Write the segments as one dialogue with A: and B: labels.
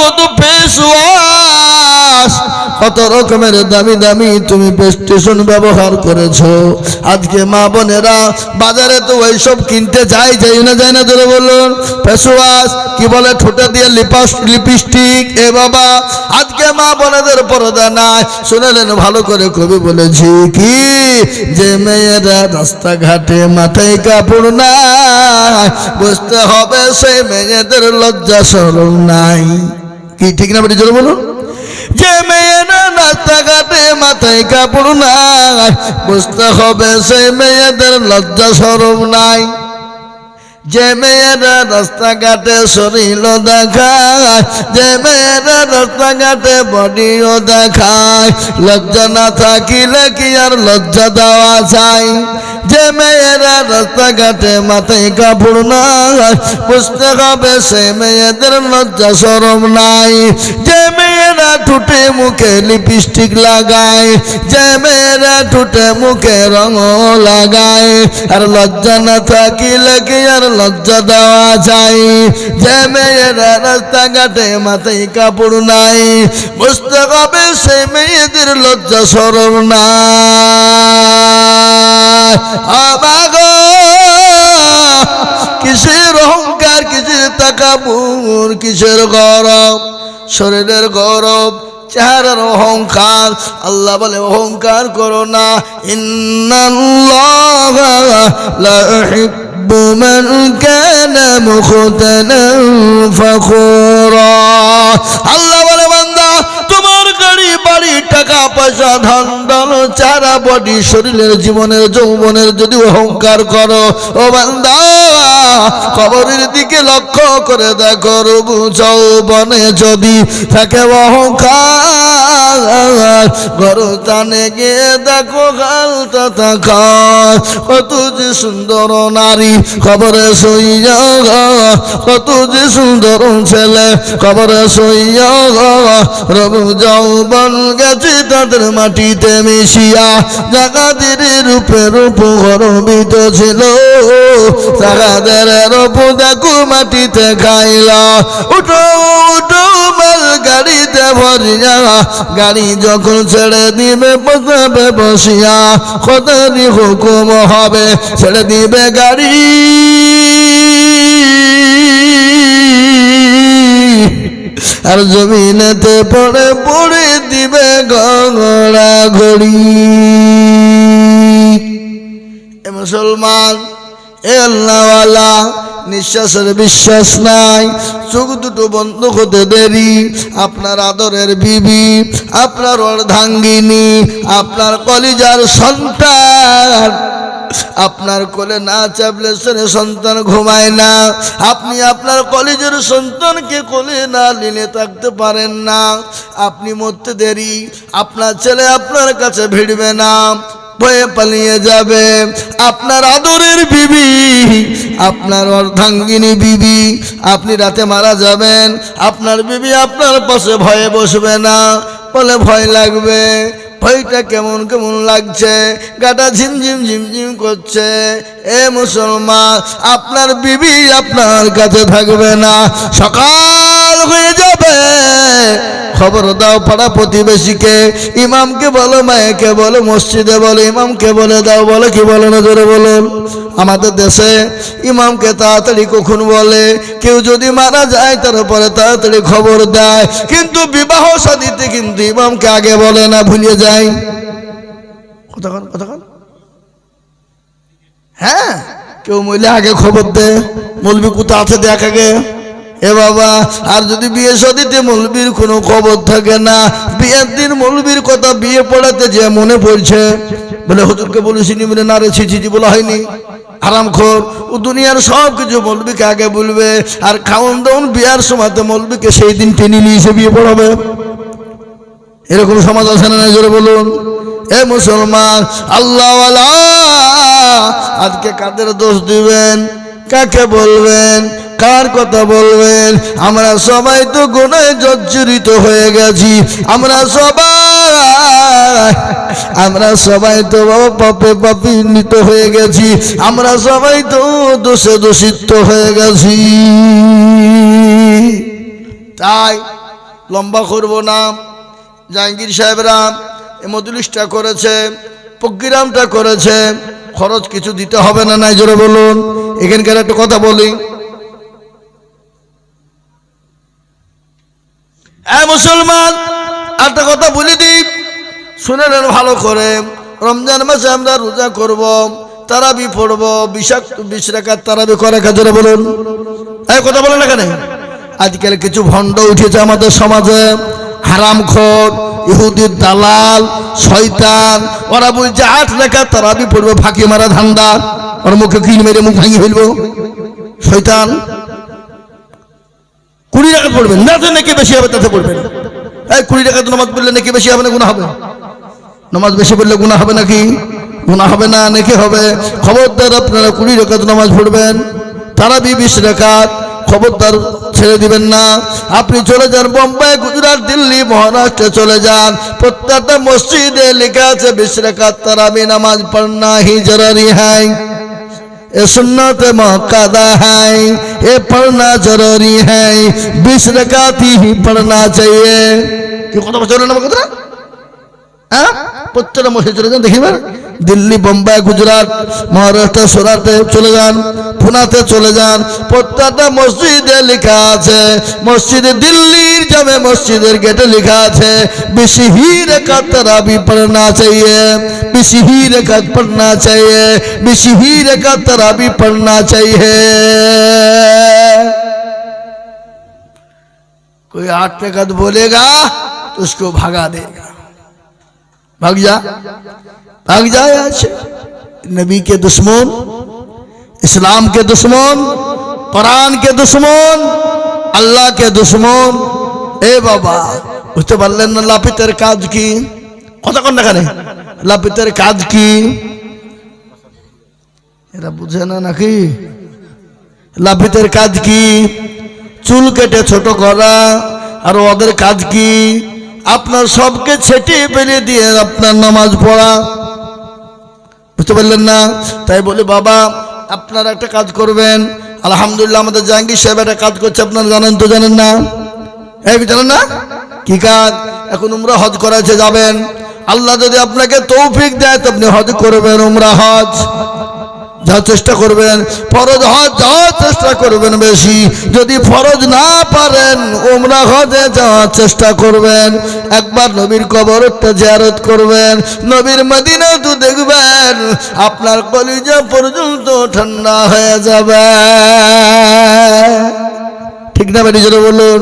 A: কত ফেসওয়াশ? কত রকমের দামি দামি তুমি প্রেস্টেশন ব্যবহার করেছ। আজকে মা বোনেরা বাজারে তো ওইসব কিনতে যায় যাই না, যায় না ধরে বলুন। ফেস ওয়াশ কি বলে, ঠোঁটে দিয়ে লিপাস লিপস্টিক, এ বাবা। আজকে মা বোনেদের পরদা নাই। শুনেলেন, ভালো করে কবি বলেছি কি? যে মেয়েরা রাস্তাঘাটে মাথায় কাপড় নাই, বুঝতে হবে সেই মেয়েদের লজ্জা সরম নাই। কি, ঠিক না বেটি, জোরে বলুন। যে মেয়েরা রাস্তাঘাটে মাথায় কাপড় নাই, বুঝতে হবে সেই মেয়েদের লজ্জা সরম নাই। যে মেয়েরা রাস্তাঘাটে শরীর দেখায়, যে মেয়েরা রাস্তাঘাটে বডিও দেখায়, লজ্জা না থাকিলে কি আর লজ্জা দেওয়া যায়? যে মেয়েরা রাস্তাঘাটে মাথায় কাপড় নাই বুঝতে হবে সে মেয়েদের লজ্জা সরম নাই যে মেয়েরা ঠুটে মুখে লিপস্টিক লাগায় যে মেয়েরা ঠুটে মুখে রঙ লাগায় আর লজ্জা না থাকিলে কি আর লজ্জা দেওয়া যায় যে মেয়েরা রাস্তাঘাটে মাথায় কাপড় নাই বুঝতে হবে সে মেয়েদের লজ্জা সরম নাই আমাগো কিসের অহংকার, কিসের তাকাবুর, কিসের গরম? শরীরের গরম, চেহারার অহংকার। আল্লাহ বলে, অহংকার করো না। আল্লাহ টাকা পয়সা ধন ধন চারা বডি শরীরের জীবনের যৌবনের যদি অহংকার করো ও বান্দা কবরের দিকে লক্ষ্য করে দেখো রবু যৌবনে যদি থাকে অহংকার টানে গিয়ে দেখো গালটা থাকা কত যে সুন্দর নারী খবরে সইয়া কত যে সুন্দর ছেলে খবরে সইয়া রবু যৌবন গেছে তাদের মাটিতে মিশিয়া, জাগাদের রূপে রূপ গরবিত ছিল। তাদের রূপ দেখো মাটিতে খাইলা। উঠো উঠো মাল গাড়িতে ভরিয়া। গাড়ি যখন ছেড়ে দিবে, বসাবে, বসিয়া। কতারি হুকুম হবে, ছেড়ে দিবে গাড়ি। আর জমিনেতে পড়ে পড়ে দিবে গড়া ঘড়ি। মুসলমান এ নিঃশ্বাসের বিশ্বাস নাই, চোখ দুটো বন্ধ হতে দেরি, আপনার আদরের বিবি, আপনার অর্ধাঙ্গিনী, আপনার কলিজার সন্তান, আপনার কোলে না চাপলে সে সন্তান ঘুমায় না, আপনি আপনার কলেজের সন্তানকে কোলে না নিলে থাকতে পারেন না, আপনি মরতে দেরি, আপনার ছেলে আপনার কাছে ভিড়বে না ভয়ে পালিয়ে যাবে। আপনার আদরের বিবি, আপনার অর্ধাঙ্গিনী বিবি, আপনি রাতে মারা যাবেন। আপনার বিবি আপনার পাশে ভয়ে বসবে না, বলে ভয় লাগবে। ভয়টা কেমন কেমন লাগছে? গাটা ঝিমঝিম ঝিমঝিম করছে। এ মুসলমান, আপনার বিবি আপনার কাছে থাকবে না। সকাল হয়ে যাবে। খবর দাও পাড়া প্রতিবেশীকে। ইমামকে বলো, মায়েকে বলো, মসজিদে বলো, ইমামকে বলে দাও, বলো কি বলো না জোরে বলুন। আমাদের দেশে ইমামকে তাড়াতাড়ি কখন বলে। কেউ যদি মারা যায়, তারপরে তাড়াতাড়ি খবর দেয়। কিন্তু বিবাহ সাদিতে কিন্তু ইমামকে আগে বলে না ভুলে যায়। কতক্ষণ কতক্ষণ হ্যাঁ কেউ মহিলা আগে খবর দে। মলবি কোথা আছে দেখ আগে। এ বাবা, আর যদি বিয়ে সদিতে মলবির কোনো খবর থাকে না, বিয়ের দিন মৌলবীর কথা বিয়ে পড়াতে যে মনে পড়ছে। বলে হুজুরকে বলেছিনি, বলে না রে ছিছি বলা হয়নি। আরাম খোর ও দুনিয়ার সব কিছু মলবিকে আগে বলবে, আর খাওন দাউন বিয়ার সময়তে মলবিকে সেই দিন টেনে নিয়ে এসে বিয়ে পড়াবে। এরকম সমাজ আছে না জোরে বলুন। এ মুসলমান আল্লাহ আজকে কাদের দোষ দিবেন? কাকে বলবেন? কার কথা বলবেন? আমরা সবাই তো গুণায় জর্জরিত হয়ে গেছি। আমরা সবাই আমরা সবাই তো পাপে পাপিন্বিত হয়ে গেছি। আমরা সবাই তো দোষে দোষিত হয়ে গেছি। তাই লম্বা করব না। জাহাঙ্গীর সাহেবরা মজলিসটা করেছে, প্রোগ্রামটা করেছে। খরচ কিছু দিতে হবে না নাই, জোরে বলুন। এখানকার একটা কথা বলি। মুসলমান, একটা কথা বলে দিই। শুনে নেন ভালো করে। রমজান মাসে আমরা রোজা করব, তারাবি পড়ব, বিষাক্ত, বিশ রেখার তারাবি করে কাজরে বলুন। এই কথা বলেন এখানে আজকাল কিছু ভণ্ড উঠেছে আমাদের সমাজে। হারামখোর ইহুদির দালাল, শয়তান, ওরা বলছে আট রেখা তারাবি পড়বে, ফাঁকি মারা ধান্দা। ওর মুখে কিন মেরে মুখ ভাঙি ফেলব। শয়তান কুড়ি টাকা পড়বেন। না তো নাকি বেশি হবে তাতে পড়বেন। এই কুড়ি টাকা তো নামাজ পড়লে নাকি বেশি হবে না গুণা হবে। নামাজ বেশি পড়লে গুণা হবে নাকি? গুণা হবে না, নাকি হবে। খবরদার আপনারা কুড়ি রেখাত নামাজ পড়বেন। তারা বি বিশ রেখাত খবরদার ছেড়ে দিবেন না। আপনি চলে যান বোম্বাই, গুজরাট, দিল্লি, মহারাষ্ট্রে চলে যান। প্রত্যেকটা মসজিদে লেখা আছে বিশ রেখাত তারাবি নামাজ পড়না হি জরুরি হ্যাঁ ये सुन्नत मौकादा है ये पढ़ना जरूरी है बीस रकाती ही पढ़ना चाहिए क्यों कदम ना कदरा প্রত্যেকটা মসজিদ চলে যান দেখিবেন দিল্লি বোম্বাই গুজরাট মহারাষ্ট্র সুরাটে চলে যান পুনাতে চলে যান প্রত্যেকটা মসজিদে লেখা আছে মসজিদে দিল্লির জামে মসজিদের গেটে লেখা আছে বেশি ही रकात तरावी पढ़ना चाहिए बेसी ही रकात पढ़ना चाहिए बेसी ही रकात तरावी पढ़ना चाहिए कोई आठ रकात बोलेगा तो उसको भगा देगा भाग जा भाग जा यहाँ से नबी के दुश्मन इस्लाम के दुश्मन कुरान के दुश्मन আল্লাহ কে দুশ্মন এ বাবা বুঝতে পারলেন না লাপিতের কাজ কি কতক্ষণ দেখানে লাপিতের কাজ কি এরা বুঝে না নাকি লাপিতের কাজ কি চুল কেটে ছোট করা আর ওদের কাজ কি আপনার সবকে ছেটিয়ে ফেলে দিয়ে আপনার নামাজ পড়া। বুঝতে পারলেন না? তাই বলে, বাবা, আপনারা একটা কাজ করবেন। আলহামদুলিল্লাহ, আমাদের জাহাঙ্গীর সাহেব একটা কাজ করছে, আপনারা জানেন তো, জানেন না? এই জানেন না? কি কাজ? এখন উমরা হজ করাছে যাবেন। আল্লাহ যদি আপনাকে তৌফিক দেয়, তো আপনি হজ করবেন, উমরা হজ। যাওয়ার চেষ্টা করবেন, ফরজ হজ যাওয়ার চেষ্টা করবেন বেশি। যদি ফরজ না পারেন, উমরা হজে যাওয়ার চেষ্টা করবেন। একবার নবীর কবরটা জিয়ারত করবেন। নবীর মদিনা তো দেখবেন, আপনার কলিজা পর্যন্ত ঠান্ডা হয়ে যাবে। ঠিক না বেরিয়ে যেটা বলুন।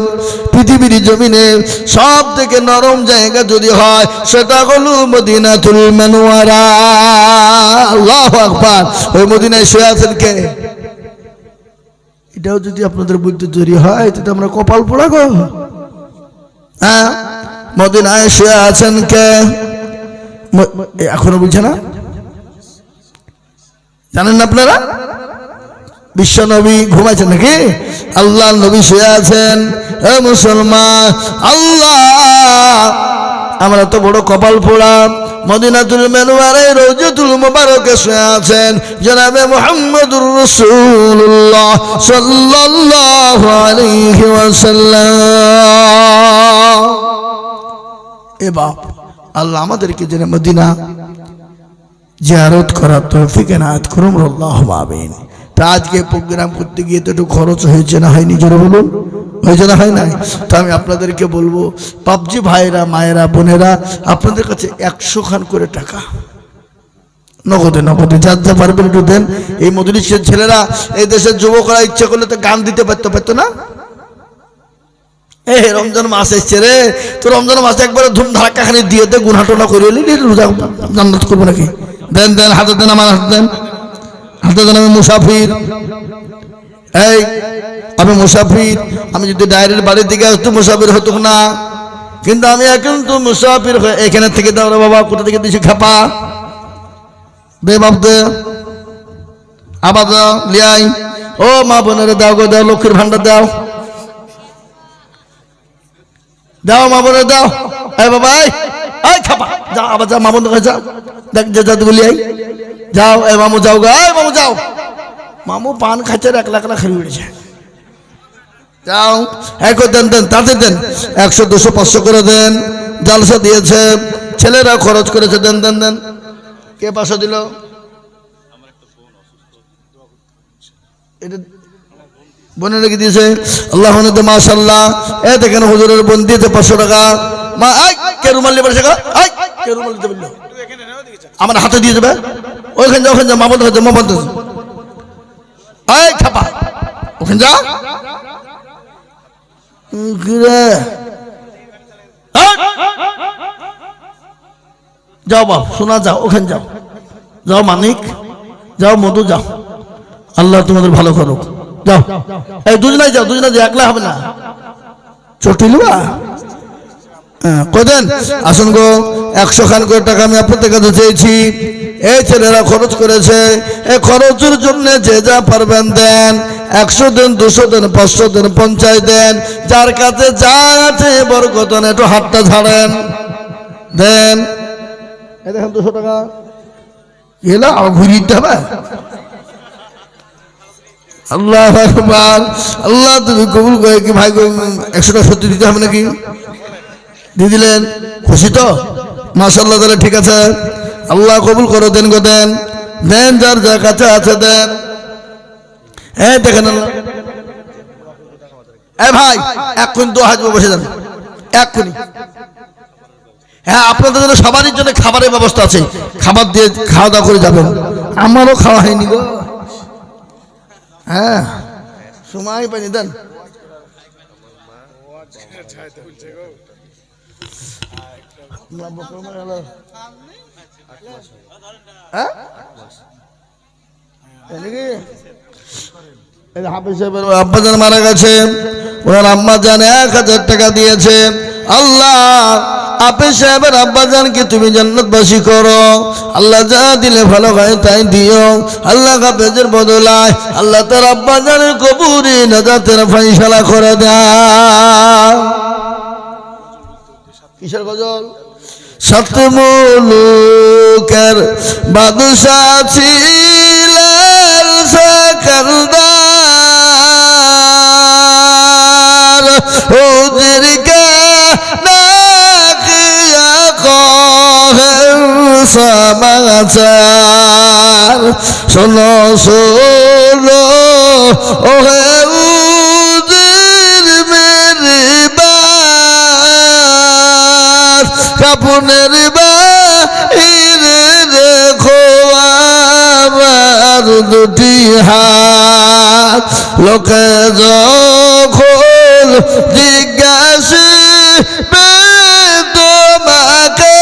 A: পৃথিবীর জমিনে সব থেকে নরম জায়গা যদি হয়, সেটা হলো মদিনাতুল মানুয়ারা ওই মদিনায় শুয়ে আছেন কে? এটাও যদি আপনাদের বুদ্ধি তৈরি হয়, তাতে আমরা কপাল পোড়া গো। হ্যাঁ? মদিনায় শুয়ে আছেন কে? এখনও বুঝছে না? জানেন আপনারা? বিশ্ব নবী ঘুমাইছেন নাকি? আল্লাহ নবী শুয়ে আছেন। হে মুসলমান, আল্লাহ। আমরা তো বড় কপাল পোড়া। মদিনাতুল মেনুয়ারে রোজতুল মুবারকে শুয়ে আছেন। জনাবে মুহাম্মদুর রাসূলুল্লাহ সাল্লাল্লাহু আলাইহি ওয়াসাল্লাম। এ বাপ, আল্লাহ আমাদেরকে যেন মদিনা জিয়ারত করার তৌফিক এনায়েত করুন। আল্লাহ আমিন। তা আজকে প্রোগ্রাম করতে গিয়ে তো একটু খরচ হয়েছে না হয়নি? জোরে বলুন। হয়েছে না হয় নাই? তো আমি আপনাদেরকে বলব, পাবজি ভাইরা মায়েরা, বোনেরা, আপনাদের কাছে একশো খান করে টাকা। নগদে নগদে, যার যা পারবেন একটু দেন। এই মধুরিশের ছেলেরা, এই দেশের যুবকরা ইচ্ছা করলে তো গান দিতে পারতো পারতো না? এ রমজান মাস এসছে রে। তো রমজান মাসে একবারে ধুম ধাক্কা খানি দিয়ে দে গুনাটোনা করে এলি রোজা জান্নাত করব নাকি? দেন দেন, হাতে দেন, আমার হাতে দেন। হাতে আমি মুসাফির। এই, আমি মুসাফির। আমি যদি ডায়ের বাড়ির দিকে আসতো, মুসাফির হতো না। কিন্তু আমি এখন তো মুসাফির এখানে থেকে দাও বাবা কোথা থেকে দিছি খাপা? দে বাপ দে। আবার দাও লিয়াই। ও মা বোনের দাও গো, দাও লক্ষ্মীর ভান্ডার দাও। দাও মা বোনে দাও। এই বাবা, এই খাপা। যাও আবার যা, মা বোন কাছে যাও দেখ, যে যাতে বলি এই যাও এ মামু যাও গা এই মামু যাও মামু পান খাচ্ছে এক লাখ লাখ উঠেছে যাও এক দেন দেন তাতে দেন একশো দুশো পাঁচশো করে দেন জালসা দিয়েছে ছেলেরা খরচ করেছে দেন দেন দেন কে পাঁচশো দিল এটা বোনের রেখে দিয়েছে আল্লাহ মাশাল্লাহ এ দেখেন হুজুরের বোন দিয়েছে পাঁচশো টাকা মা আই কে রুমাল পারছে আই কে রুমাল দিতে আমার হাতে দিয়ে দেবে? ওইখানে যা ওখানে যা মামদ হয়েছে মামদ আয় ছাপা ওখানে যা? যাও বাপ শোনা যাও ওখানে যাও। যাও মানিক, যাও মধু, যাও। আল্লাহ তোমাদের ভালো করুক। যাও। এই দুজনাই যাও দুজনাই যাও একলা হবে না। চটিলুয়া? কদেন আসুন গো, একশো খান করে টাকা আমি আপনাদের কাছে চেয়েছি। এই ছেলেরা খরচ করেছে, এই খরচের জন্য যে যা পারবেন দেন। একশো দিন, দুশো দিন, পাঁচশো দিন, পঞ্চাশ দেন। যার কাছে যা আছে বরকতন একটু হাতটা ঝাড়েন। দেন। দেখেন, দুশো টাকা। এলা ঘুরিয়ে দিতে হবে? আল্লাহ আল্লাহ, তুমি কবুল করে কি ভাই, একশো টাকা সত্যি দিতে হবে নাকি? দিয়ে দিলেন, খুশি তো? মাসাল্লাহ তাহলে ঠিক আছে। আল্লাহ কবুল করো, দেন গো, দেন। দেন, যার যার কাছে আছে, দেন। হ্যাঁ দেখেন এ ভাই এক্ষুনি দু হাজার বসে যান। এক্ষুনি হ্যাঁ আপনাদের জন্য সবারই জন্য খাবারের ব্যবস্থা আছে। খাবার দিয়ে খাওয়া দাওয়া করে যাবেন। আমারও খাওয়া হয়নি গো। হ্যাঁ সময় পাইনি, দেন। হ্যাঁ? এদিকে? এই যে হাফিজ সাহেবের আব্বাজান মারা গেছে ওনার আম্মা জান এক হাজার টাকা দিয়েছে আল্লাহ আপে সাহেবের আব্বাজানকে তুমি জান্নাতবাসী করো আল্লাহ যা দিলে ভালো হয় তাই দিও আল্লাহ হাফেজের বদলায় আল্লাহ তার আব্বাজানের কবুরি নাজাতের ফাইসালা করে দাও কিসের গজল সতমুলুকের বাদশাহ ছিলেন সকলদার ওদেরকে নাকিয়া কহেন সমাচার। শোনো শোনো ওহে বার কাপুনের বাহিরে রেখো আমার দুটি হাত। লোকে যখন জিজ্ঞাসে তোমাকে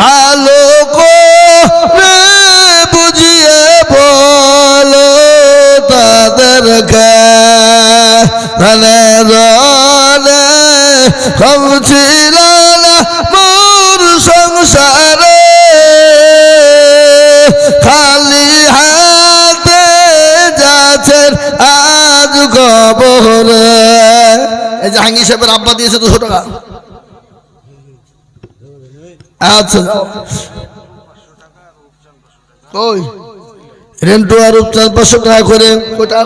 A: ভালো বুঝিয়ে বলো তাদেরকে। জলে মোর সংসারে। খালি হাতে যাচ্ছেন আজ কবরে। এই সাহেবের আব্বা দিয়েছে দুশো টাকা। আচ্ছা। রেন্টু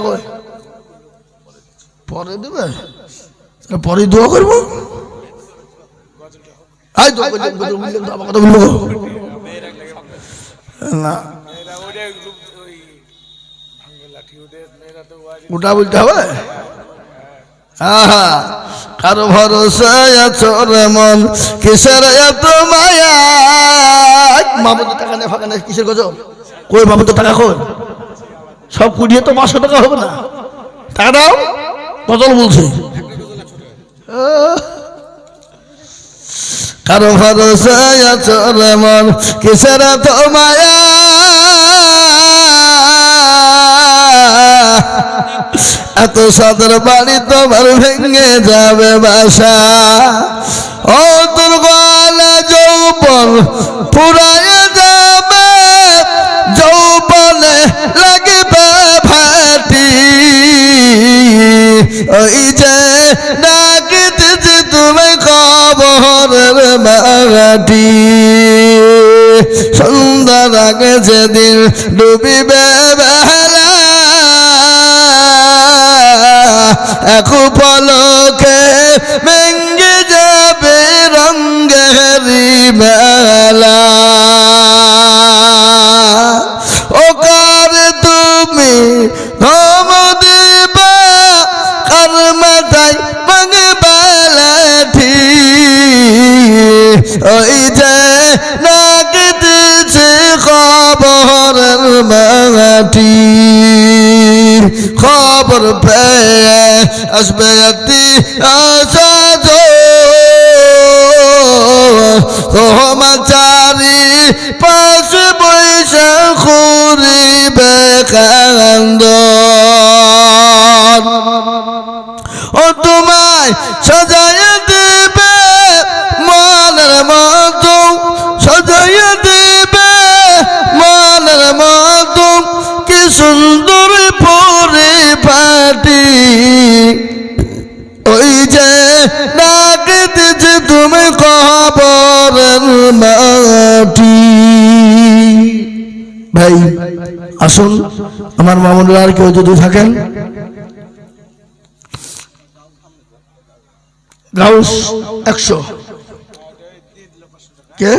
A: কই পরে দেবে? পরে দোয়া করব। না। ওটা বলতে হবে? কারও ভরসায় আছো রে মন? কিসের এত মায়া? মামুদ টাকা নেই ফাঁকা নেই কিসের গজল কই, মামুদ টাকা কই? সব কুড়িয়ে তো পাঁচশো টাকা হবে না। টাকা দাও গজল বলছে। কারও আছো রে মন, কিসের এত মায়া এত সাদর বাড়ি তোমার ভেঙে যাবে বাসা। ও তোর গলা যৌবন পুরায় যাবে যৌবনে লাগবে ভাটি। ওই যে যে তুমি খবর মাটি। সুন্দর আগে যেদিন ডুবিবে বেলা। এক পলকে ভেঙ্গে যাবে রঙ্গেরি বেলা খবরের মাটি খবর পেয়ে আসবে আশা তোমাচারি পাশ পয়সা করিবে কান্দ ও তোমায় সাজাইয়া দেবে ওই যে ডাকতেছে তুমি কবরের মাটি। ভাই, আসুন, আমার মামুনুল আর কেউ যদি থাকেন। গাউস একশো। কে?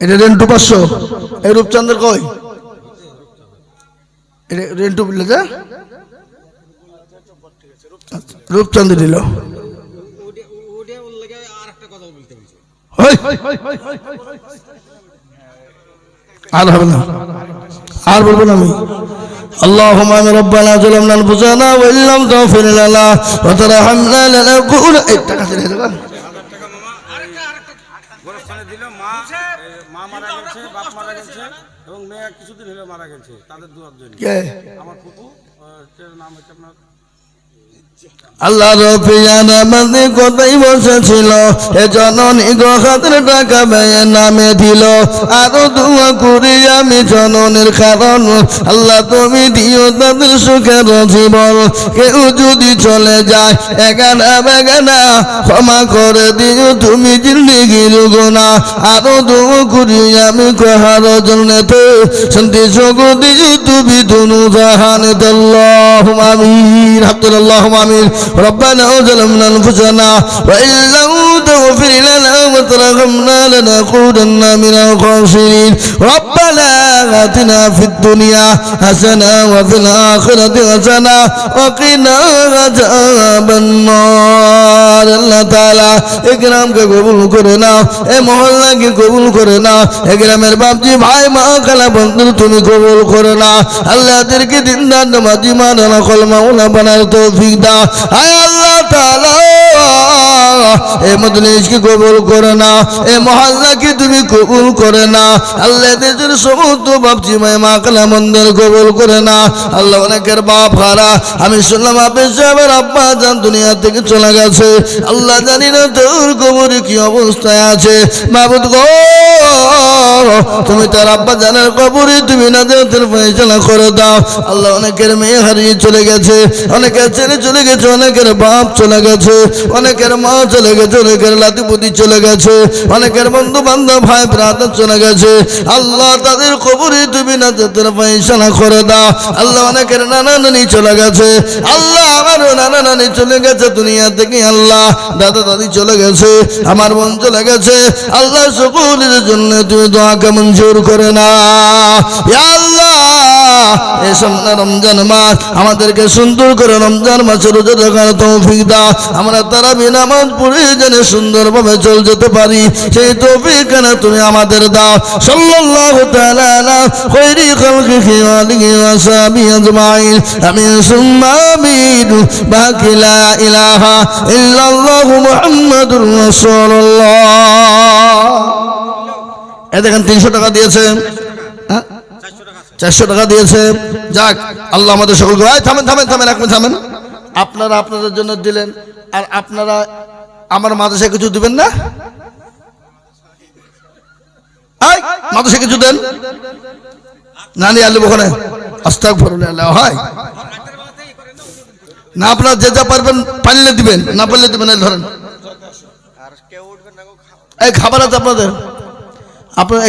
A: এটা রেন্টু পাঁচশো। এই রূপচন্দ্র এটা রেন্টু বললে যে রূপচন্দ্র দিল আর হবে না আর বলবো না আমি اللهم امين ربنا ظلمنا انفسنا وان لم تغفر لنا وترحمنا لنكون
B: এবং মেয়ে কিছুদিন হলে মারা গেছে তাদের দুয়ার জন্য। আমার ফুপু নাম হচ্ছে আপনার
A: আল্লাহ রফিয়ান আমাদের কোথায় বসেছিল এ জননী গ্রহাতের টাকা ব্যয়ে নামে দিল। আরও দোয়া করি আমি জননের কারণ। আল্লাহ তুমি দিও তাদের সুখের জীবন। কেউ যদি চলে যায় এগানা বেগানা ক্ষমা করে দিও তুমি জিন্দিগির গোনা আরও দোয়া করি আমি কহার জন্য তো শান্তি সুখ দিও তুমি দুনু জাহান। আল্লাহ আমিন। আব্দুল্লাহ آمين ربنا ظلمنا أنفسنا وإن لم تغفر لنا وترحمنا لنكونن من الخاسرين ربنا اتنا في الدنيا حسنه وفي الاخره حسنه وقنا عذاب النار আল্লাহ তাআলা এই গ্রামকে কবুল করে নাও এই মহল্লাকে কবুল করে নাও এই গ্রামের বাপজি ভাই মা খালা বন্ধু তুমি কবুল করে নাও আল্লাহদেরকে দিনদার নামাজি মানানা কলমা উলা বানার তৌফিক দাও আয় আল্লাহ তাআলা মজলিসকে কবুল করে না। এই মহল্লাকে তুমি কবুল করে না। আল্লাহ দেশের সমস্ত বাপজি মায় মা কালা মন্দির কবুল করে না। আল্লাহ অনেকের বাপ হারা। আমি শুনলাম, আপনি সাহেবের আব্বা যান, দুনিয়া থেকে চলে গেছে। আল্লাহ জানি না তোর কবরে কি অবস্থায় আছে। মাবুদ গো, তুমি তার আব্বা জানার কবরে তুমি না দেওয়ার ফয়সালা করে দাও। আল্লাহ অনেকের মেয়ে হারিয়ে চলে গেছে। অনেকের ছেলে চলে গেছে, অনেকের বাপ চলে গেছে। অনেকের মা চলে গেছে অনেকের লাতিপুতি চলে গেছে, অনেকের বন্ধু বান্ধব ভাই ব্রাদার চলে গেছে। আল্লাহ তাদের কবরে তুমি না দেওয়ার ফয়সালা করে দাও। আল্লাহ অনেকের নানা নানি চলে গেছে। আল্লাহ আমারও নানা নানি চলে গেছে দুনিয়া থেকে, আল্লাহ দাদা দাদি চলে গেছে, আমার বোন চলে গেছে। আল্লাহ সকলের জন্য তুমি দোয়াকে মঞ্জুর করে না রমজান মাস, আমাদেরকে সুন্দর করে রমজান মাসে রোজা রাখার তৌফিক দাও। আমরা তারা নামাজ পড়ে যেন সুন্দরভাবে চল যেতে পারি। সেই তৌফিক তুমি আমাদের দাও। সাল্লাল্লাহু এ দেখেন তিনশো টাকা দিয়েছে। হ্যাঁ? চারশো টাকা দিয়েছে। যাক, আল্লাহ আমাদের সকলকে থামেন থামেন থামেন, এক থামেন। আপনারা আপনাদের জন্য দিলেন। আর আপনারা আমার মাদ্রাসায় কিছু দিবেন না? মাদ্রাসায় কিছু দেন? না নিয়ে আলু ওখানে আস্তাক ভরলে আল্লাহ হয়। না আপনারা যে যা পারবেন পারলে দিবেন না পারলে দিবেন ধরেন। এই খাবার আছে আপনাদের। আপনার